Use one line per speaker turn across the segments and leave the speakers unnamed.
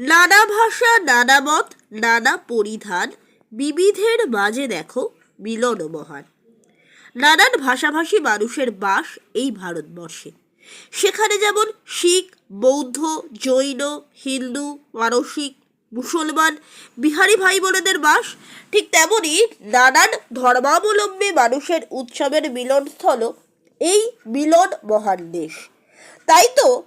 নানা ভাষা, নানা মত, নানা পরিধান, বিবিধের মাঝে দেখো মিলন মহান। নানান ভাষাভাষী মানুষের বাস এই ভারতবর্ষে। সেখানে যেমন শিখ, বৌদ্ধ, জৈন, হিন্দু, মানসিক, মুসলমান, বিহারি ভাই বোনেদের বাস ঠিক তেমনই নানান ধর্মাবলম্বী মানুষের উৎসবের মিলনস্থল এই মিলন মহান দেশ। তাই তো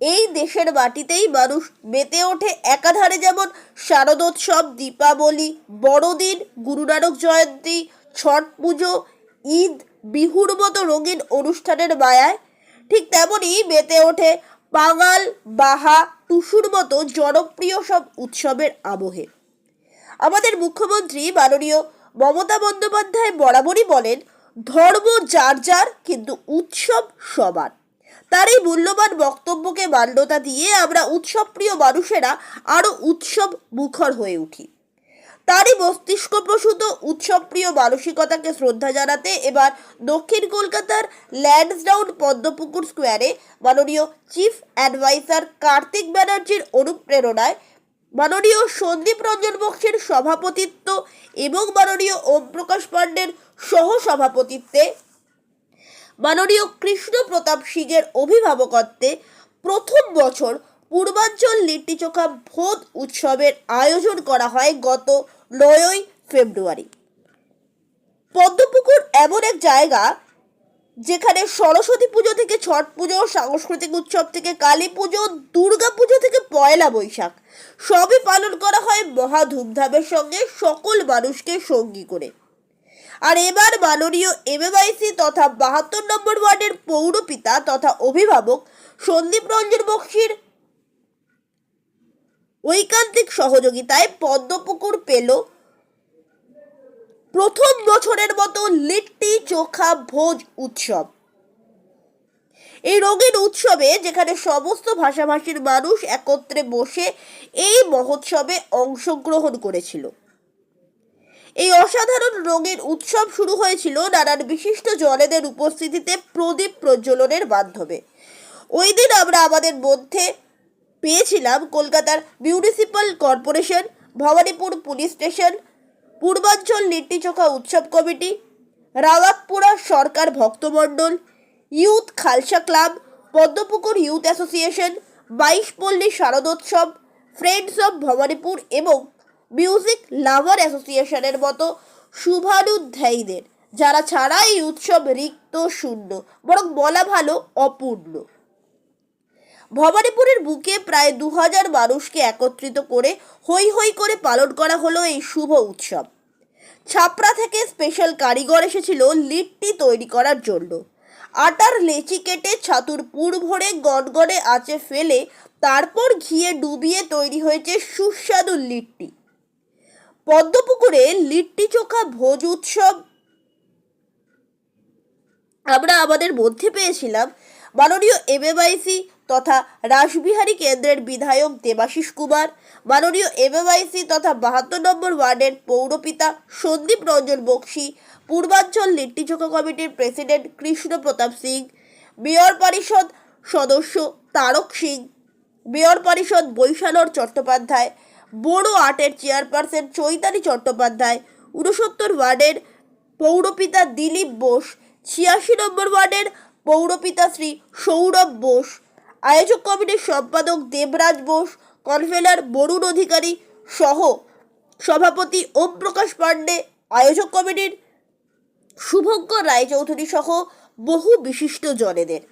এই দেশের মাটিতেই মানুষ মেতে ওঠে একাধারে যেমন শারদোৎসব, দীপাবলি, বড়দিন গুরু নানক জয়ন্তী, ছট পুজো, ঈদ, বিহুর মতো রঙিন অনুষ্ঠানের মায়ায় ঠিক তেমনই মেতে ওঠে বাঙাল বাহা, টুসুর মতো জনপ্রিয় সব উৎসবের আবহে। আমাদের মুখ্যমন্ত্রী মাননীয় মমতা বন্দ্যোপাধ্যায় বরাবরই বলেন, ধর্ম যার যার, কিন্তু উৎসব সবার। তার এই মূল্যবান বক্তব্যকে মান্যতা দিয়ে আমরা উৎসবপ্রিয় মানুষেরা আরও উৎসব মুখর হয়ে উঠি। তারই মস্তিষ্ক প্রসূত উৎসবপ্রিয় মানসিকতাকে শ্রদ্ধা জানাতে এবার দক্ষিণ কলকাতার ল্যান্ডসডাউন পদ্মপুকুর স্কোয়ারে মাননীয় চিফ অ্যাডভাইজার কার্তিক ব্যানার্জির অনুপ্রেরণায় মাননীয় সন্দীপ রঞ্জন বক্সের সভাপতিত্ব এবং মাননীয় ওম প্রকাশ পাণ্ডের সহ সভাপতিত্বে মাননীয় কৃষ্ণ প্রতাপ সিংয়ের অভিভাবকত্বে প্রথম বছর পূর্বাঞ্চল লিট্টিচোখা ভোজ উৎসবের আয়োজন করা হয় গত নয়ই ফেব্রুয়ারি। পদ্মপুকুর এমন এক জায়গা যেখানে সরস্বতী পুজো থেকে ছট পুজো, সাংস্কৃতিক উৎসব থেকে কালী পুজো, দুর্গা পুজো থেকে পয়লা বৈশাখ সবই পালন করা হয় মহা ধুমধামের সঙ্গে সকল মানুষকে সঙ্গী করে। আর এবার মাননীয় এমএমআইসি তথা বাহাত্তর নম্বর ওয়ার্ডের পৌরপিতা তথা অভিভাবক সন্দীপ রঞ্জন বক্সির ঐকান্তিক সহযোগিতায় পদ্মপুকুর পেল। প্রথম বছরের মতো লিট্টি চোখা ভোজ উৎসব। এই রঙিন উৎসবে যেখানে সমস্ত ভাষাভাষীর মানুষ একত্রে বসে এই মহোৎসবে অংশগ্রহণ করেছিল। এই অসাধারণ রঙের উৎসব শুরু হয়েছিল নানান বিশিষ্ট জনেদের উপস্থিতিতে প্রদীপ প্রজ্বলনের মাধ্যমে। ওই দিন আমরা আমাদের মধ্যে পেয়েছিলাম কলকাতার municipal corporation, Bhowanipore police station, পূর্বাঞ্চল লিট্টিচোখা উৎসব কমিটি রাওয়াকপুরা সরকার ভক্তমণ্ডল, youth Khalsa club, Padmapukur youth association, বাইশ পল্লী শারদোৎসব, ফ্রেন্ডস অফ ভবানীপুর এবং মিউজিক লাভার অ্যাসোসিয়েশনের মতো শুভানুধ্যায়ীদের, যারা ছাড়া এই উৎসব রিক্ত শূন্য, বরং বলা ভালো অপূর্ণ। ভবানীপুরের বুকে প্রায় দু হাজার মানুষকে একত্রিত করে হৈ হৈ করে পালন করা হলো এই শুভ উৎসব। ছাপড়া থেকে স্পেশাল কারিগর এসেছিল লিট্টি তৈরি করার জন্য। আটার লেচি কেটে ছাতুর পুর ভরে গনগনে আঁচে ফেলে তারপর ঘিয়ে ডুবিয়ে তৈরি হয়েছে সুস্বাদু লিট্টি। পদ্মপুকুরে লিট্টি চোখা ভোজ উৎসব। আমরা আমাদের মধ্যে পেয়েছিলাম মাননীয় এমএমআইসি তথা রাসবিহারী কেন্দ্রের বিধায়ক দেবাশিস কুমার, মাননীয় এম এমএমআইসি তথা বাহাত্তর নম্বর ওয়ার্ডের পৌরপিতা সন্দীপ রঞ্জন বক্সি, পূর্বাঞ্চল লিট্টিচোখা কমিটির প্রেসিডেন্ট কৃষ্ণ প্রতাপ সিং, মেয়র পরিষদ সদস্য তারক সিং, মেয়র পরিষদ বৈশালর চট্টোপাধ্যায় বড়ো আর্টের চেয়ারপারসন চৈতালি চট্টোপাধ্যায় উনসত্তর ওয়ার্ডের পৌরপিতা দিলীপ বোস, ছিয়াশি নম্বর ওয়ার্ডের পৌরপিতা শ্রী সৌরভ বোস, আয়োজক কমিটির সম্পাদক দেবরাজ বোস, কনভেনার বরুণ অধিকারী সহ সভাপতি ওম প্রকাশ পাণ্ডে, আয়োজক কমিটির শুভঙ্কর রায়চৌধুরী সহ বহু বিশিষ্ট জনেদের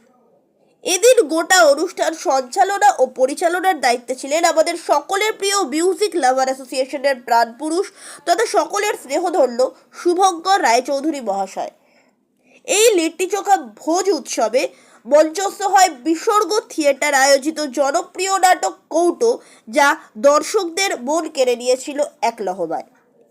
এদিন গোটা অনুষ্ঠান সঞ্চালনা ও পরিচালনার দায়িত্বে ছিলেন আমাদের সকলের প্রিয় মিউজিক লাভার অ্যাসোসিয়েশনের প্রাণপুরুষ তথা সকলের স্নেহধন্য শুভঙ্কর রায়চৌধুরী মহাশয়। এই লিট্টি চোখা ভোজ উৎসবে মঞ্চস্থ হয় বিসর্গ থিয়েটার আয়োজিত জনপ্রিয় নাটক কৌটো যা দর্শকদের মন কেড়ে নিয়েছিল এক লহবায়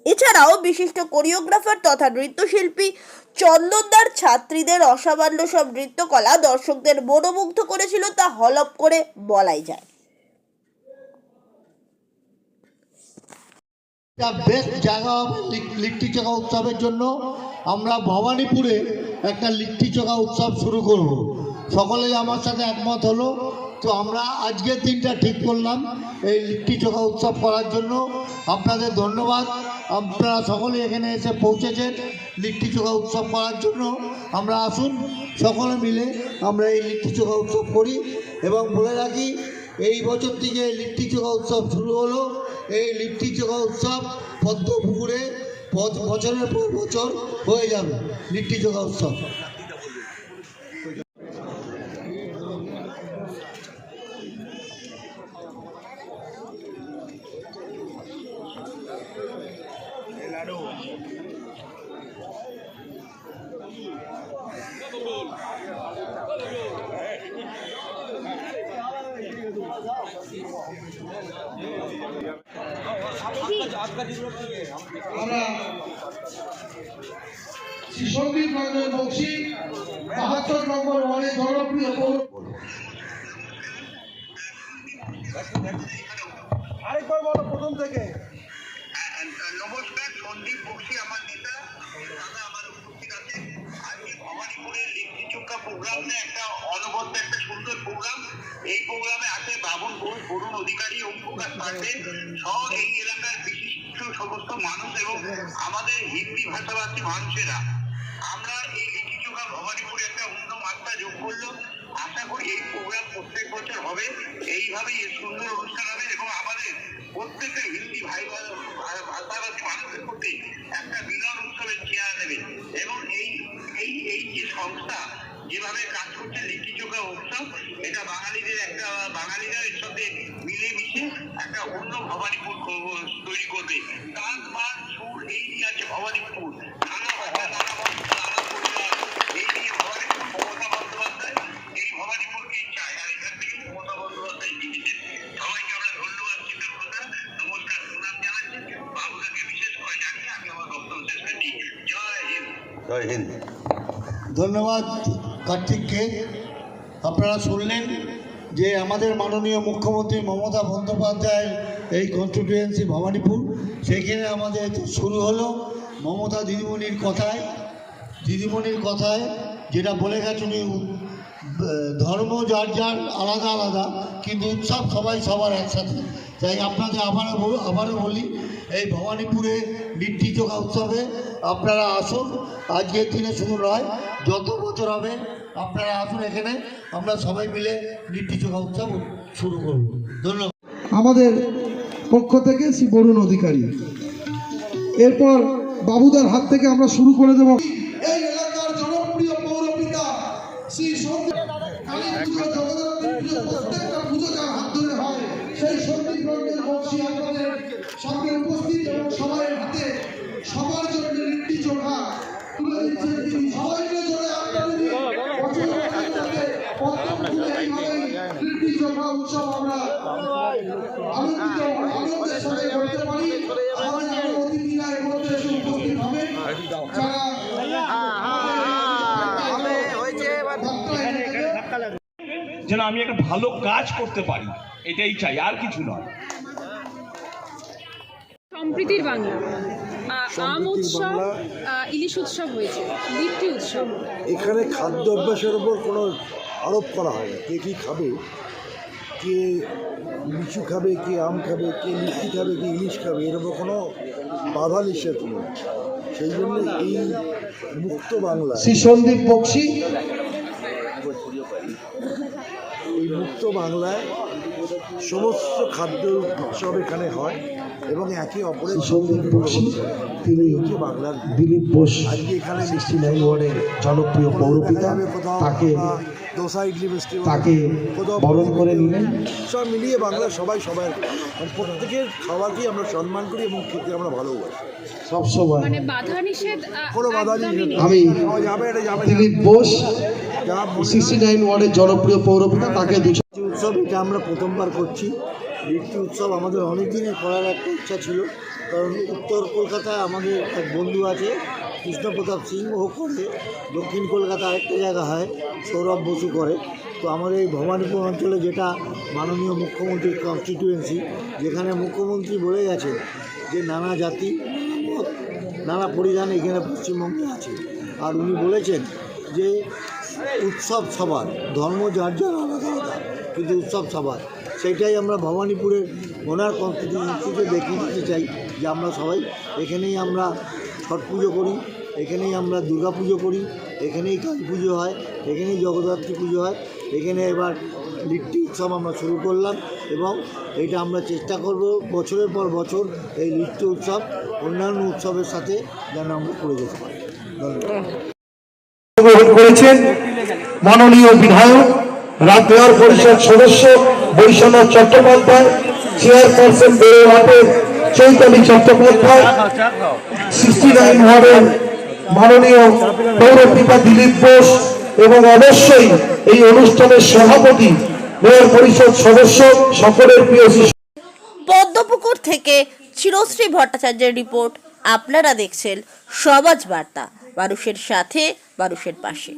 এছাড়াও বিশিষ্ট কোরিওগ্রাফার তথা নৃত্যশিল্পী চন্দনদার ছাত্রীদের অসামান্য সব নৃত্যকলা দর্শকদের মনোমুগ্ধ করেছিল তা হলপ করে বলাই যায়।
বেস্ট জায়গা হবে লিট্টি চোখা উৎসবের জন্য আমরা ভবানীপুরে একটা লিট্টি চোখা উৎসব শুরু করব। সকলেই আমার সাথে একমত হলো। তো আমরা আজকের দিনটা ঠিক করলাম এই লিট্টি চোখা উৎসব করার জন্য। আপনাদের ধন্যবাদ। আপনারা সকলে এখানে এসে পৌঁছেছেন লিট্টি চোখা উৎসব করার জন্য। আমরা আসুন সকলে মিলে আমরা এই লিট্টি চোখা উৎসব করি এবং বলে রাখি, এই বছর থেকে লিট্টি চোখা উৎসব শুরু হলো। এই লিট্টি চোখা উৎসব পদ্ম পুকুরে বছরের পর বছর হয়ে যাবে লিট্টি চোখা উৎসব।
আমরা শিশঙ্গীত রঞ্জন বক্সি বাহাত্তর নম্বর ওয়ার্ডে জনপ্রিয় পৌর
আরেকবার বলো প্রথম থেকে।
সন্দীপ আমার নেতা আমার উপস্থিত আছে। আজকে ভবানীপুরের লিখি প্রোগ্রামে একটা অনবদ্য একটা সুন্দর প্রোগ্রাম এই প্রোগ্রামে আছে বাবুল ঘোষ বরুণ অধিকারী প্রকাশ পান্ডে সহ এই এলাকার বিশিষ্ট সমস্ত মানুষ এবং আমাদের হিন্দি ভাষাভাষী মানুষেরা। আমরা এই লিখি চোখা ভবানীপুরে একটা অন্য মাত্রা যোগ করল। আশা করি এই প্রোগ্রাম প্রত্যেক বছর হবে। এইভাবেই সুন্দর অনুষ্ঠান হবে এবং আমাদের প্রত্যেকটা হিন্দি ভাই ভা- মানুষের প্রতি একটা মিলন উৎসবের চেয়ার নেবে এবং এই এই এই যে সংস্থা যেভাবে কাজ করছে লিখি চোখা উৎসব, এটা বাঙালিদের একটা, বাঙালিরা এর সাথে মিলেমিশে একটা অন্য ভবানীপুর তৈরি করবে। গান মান সুর এই নিয়ে আছে ভবানীপুর। নানা ভাষা নানা এই নিয়ে ভবানীপুর মমতা বন্দ্যোপাধ্যায় এই ভবানীপুরকেই জয় হিন্দ।
ধন্যবাদ কার্তিককে। আপনারা শুনলেন যে আমাদের মাননীয় মুখ্যমন্ত্রী মমতা বন্দ্যোপাধ্যায়ের এই কনস্টিটুয়েন্সি ভবানীপুর, সেখানে আমাদের শুরু হলো। মমতা দিদিমণির কথায় দিদিমণির কথায় যেটা বলে গেছেন ধর্ম যার যার আলাদা আলাদা, কিন্তু উৎসব সবাই সবার একসাথে। তাই আপনাদের আবারও আবারও বলি এই ভবানীপুরে লিট্টি চোখা উৎসবে আপনারা আসুন। আজকের দিনে শুধু নয় যত বছর হবে আপনারা আসুন এখানে। আমরা সবাই মিলে লিট্টি চোখা উৎসব শুরু করব। ধন্যবাদ।
আমাদের পক্ষ থেকে শ্রী বরুণ অধিকারী। এরপর বাবুদার হাত থেকে আমরা শুরু করে দেব। উৎসব আমরা আনন্দিত আনন্দের সাথে করতে পারি। আমাদের অতিথিরা এর মধ্যে এসে উপস্থিত হবে। যারা
যেন আমি একটা ভালো কাজ করতে পারি এটাই চাই আর কিছু নয়।
সম্প্রীতির বাংলা। আম উৎসব ইলিশ উৎসব হয়েছে লিট্টি উৎসব।
এখানে খাদ্য অভ্যাসের উপর কোনো আরোপ করা হয় না। কে কী খাবে কে লিচু খাবে কে আম খাবে কে মিষ্টি খাবে কে ইলিশ খাবে এরকম কোনো বাধা নিষেধ নেই। সেই জন্য এই মুক্ত বাংলা
শ্রী সন্দীপ বক্সি।
এই মুক্ত বাংলায় সমস্ত খাদ্য উৎসব এখানে হয় এবং একে অপরের
সন্দীপ বক্সি তিনি
হচ্ছে বাংলার
দিলীপ বোস
আজকে এখানে
সিক্সটি নাইন ওয়ার্ডের জনপ্রিয় পৌরপিতা তাকে
দোসা ইডলি মিষ্টি
তাকে
কোথাও
বরণ করে নিলেন।
সব মিলিয়ে বাংলা সবাই সবাই প্রত্যেকের খাওয়াকেই আমরা সম্মান করি এবং খেতে আমরা ভালোবাসি।
সবসময়
মানে বাধা নিষেধ
কোনো বাধা নেই।
আমি। দিলীপ বোস
যা
সিক্সটি নাইন ওয়ার্ডের জনপ্রিয় পৌরপিতা তাকে দুশো
উৎসব এটা আমরা প্রথমবার করছি। লিট্টি উৎসব আমাদের অনেক দিনই করার একটা ইচ্ছা ছিল। কারণ উত্তর কলকাতায় আমাদের এক বন্ধু আছে কৃষ্ণপ্রতাপ সিং ও করে দক্ষিণ কলকাতা আরেকটা জায়গা হয়, সৌরভ বসু করে। তো আমাদের এই ভবানীপুর অঞ্চলে যেটা মাননীয় মুখ্যমন্ত্রীর কনস্টিটিউয়েন্সি যেখানে মুখ্যমন্ত্রী বলে গেছেন যে নানা জাতি, নানা পরিধান এখানে পশ্চিমবঙ্গে আছে। আর উনি বলেছেন যে উৎসব সবার, ধর্ম যার যার আলাদা আলাদা,
কিন্তু উৎসব সবার। সেইটাই আমরা ভবানীপুরের ওনার কনস্টিটিউন্সিতে দেখিয়ে দিতে চাই যে আমরা সবাই এখানেই আমরা ছট পুজো করি এখানেই আমরা দুর্গা পুজো করি, এখানেই কালী পুজো হয়, এখানেই জগদ্ধাত্রী পুজো হয়, এখানে এবার লিট্টি উৎসব আমরা শুরু করলাম এবং এটা আমরা চেষ্টা করব বছরের পর বছর এই লিট্টি উৎসব, অন্যান্য উৎসবের সাথে যেন আমরা করে যেতে পারি।
করেছেন মাননীয় বিধায়ক রাতবিহার পরিষদ সদস্য বৈশ্বনাথ চট্টোপাধ্যায়, চেয়ারপারসন বেড়েহাটের চৈতালি চট্টোপাধ্যায় সিক্সটি নাইন মাননীয় পৌরপিতা দিলীপ বোস এবং অবশ্যই এই অনুষ্ঠানের সভাপতি, মেয়র পরিষদ সদস্য সকলের প্রিয়
পদ্মপুকুর থেকে চিরশ্রী ভট্টাচার্যের রিপোর্ট আপনারা দেখছেন সমাজ বার্তা, মানুষের সাথে, মানুষের পাশে।